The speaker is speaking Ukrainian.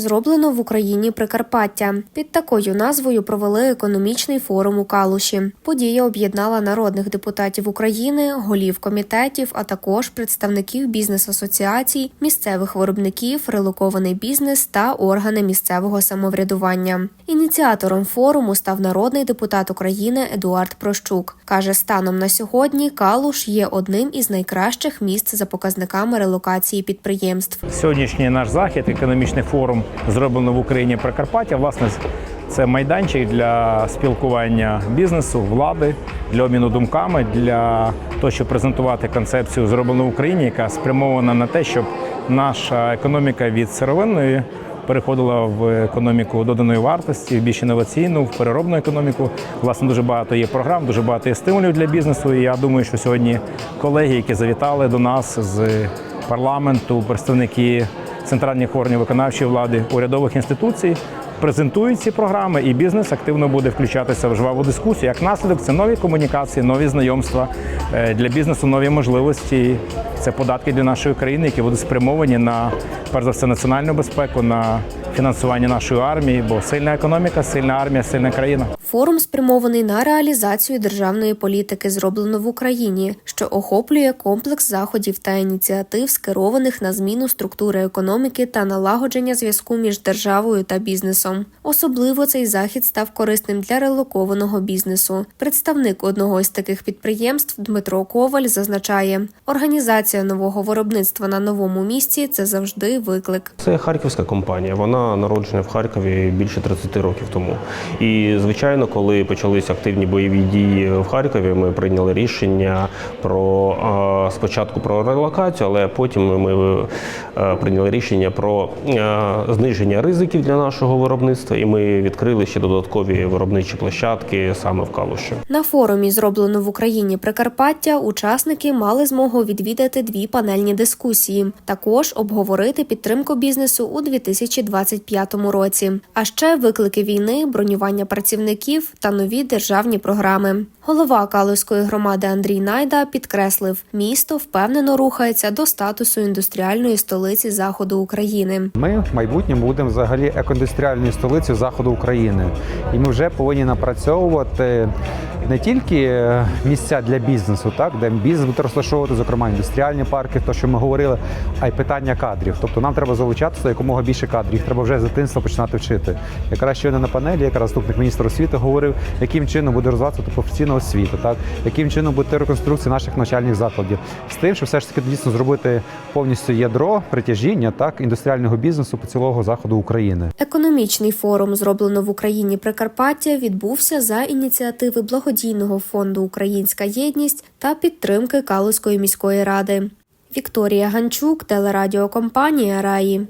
Зроблено в Україні Прикарпаття. Під такою назвою провели економічний форум у Калуші. Подія об'єднала народних депутатів України, голів комітетів, а також представників бізнес-асоціацій, місцевих виробників, релокований бізнес та органи місцевого самоврядування. Ініціатором форуму став народний депутат України Едуард Прощук. каже, станом на сьогодні Калуш є одним із найкращих місць за показниками релокації підприємств. Сьогоднішній наш захід, економічний форум, зроблено в Україні Прикарпаття. Власне, це майданчик для спілкування бізнесу, влади, для обміну думками, для того, щоб презентувати концепцію зроблено в Україні, яка спрямована на те, щоб наша економіка від сировинної переходила в економіку доданої вартості, в більш інноваційну, в переробну економіку. Власне, дуже багато є програм, дуже багато є стимулів для бізнесу. І я думаю, що сьогодні колеги, які завітали до нас з парламенту, представники центральних органів виконавчої влади, урядових інституцій. Презентують ці програми, і бізнес активно буде включатися в жваву дискусію. Як наслідок, це нові комунікації, нові знайомства Е, для бізнесу, нові можливості. Це податки для нашої країни, які будуть спрямовані на перш за все національну безпеку, на фінансування нашої армії, бо сильна економіка, сильна армія, сильна країна. Форум спрямований на реалізацію державної політики, зроблено в Україні, що охоплює комплекс заходів та ініціатив, скерованих на зміну структури економіки та налагодження зв'язку між державою та бізнесом. Особливо цей захід став корисним для релокованого бізнесу. Представник одного із таких підприємств Дмитро Коваль зазначає, організація нового виробництва на новому місці це завжди виклик. Це харківська компанія. Вона народжена в Харкові більше 30 років тому. І звичайно, коли почалися активні бойові дії в Харкові, ми прийняли рішення про спочатку про релокацію, але потім ми е, прийняли рішення про е, зниження ризиків для нашого виробництва, і ми відкрили ще додаткові виробничі площадки саме в Калуші. На форумі, зроблено в Україні Прикарпаття, учасники мали змогу відвідати дві панельні дискусії, також обговорити підтримку бізнесу у 2025 році, а ще виклики війни, бронювання працівників та нові державні програми. Голова Калузької громади Андрій Найда підкреслив, місто впевнено рухається до статусу індустріальної столиці заходу України. Ми в майбутньому будемо взагалі екоіндустріальною столицею заходу України, і ми вже повинні напрацьовувати не тільки е, місця для бізнесу, так де бізнес буде розташовувати, зокрема індустріальні парки, то що ми говорили, а й питання кадрів. Тобто нам треба залучатися якомога більше кадрів. Їх треба вже з дитинства починати вчити. Якраз щойно на панелі, якраз заступник міністра освіти говорив, яким чином буде розвиватися професійна освіта, так яким чином буде реконструкція наших навчальних закладів, з тим, що все ж таки дійсно зробити повністю ядро притяжіння так індустріального бізнесу по цілого заходу України. Економічний форум, зроблено в Україні Прикарпаття, відбувся за ініціативи благодійного фонду Українська єдність та підтримки Калузької міської ради. Вікторія Ганчук, телерадіокомпанія Раї.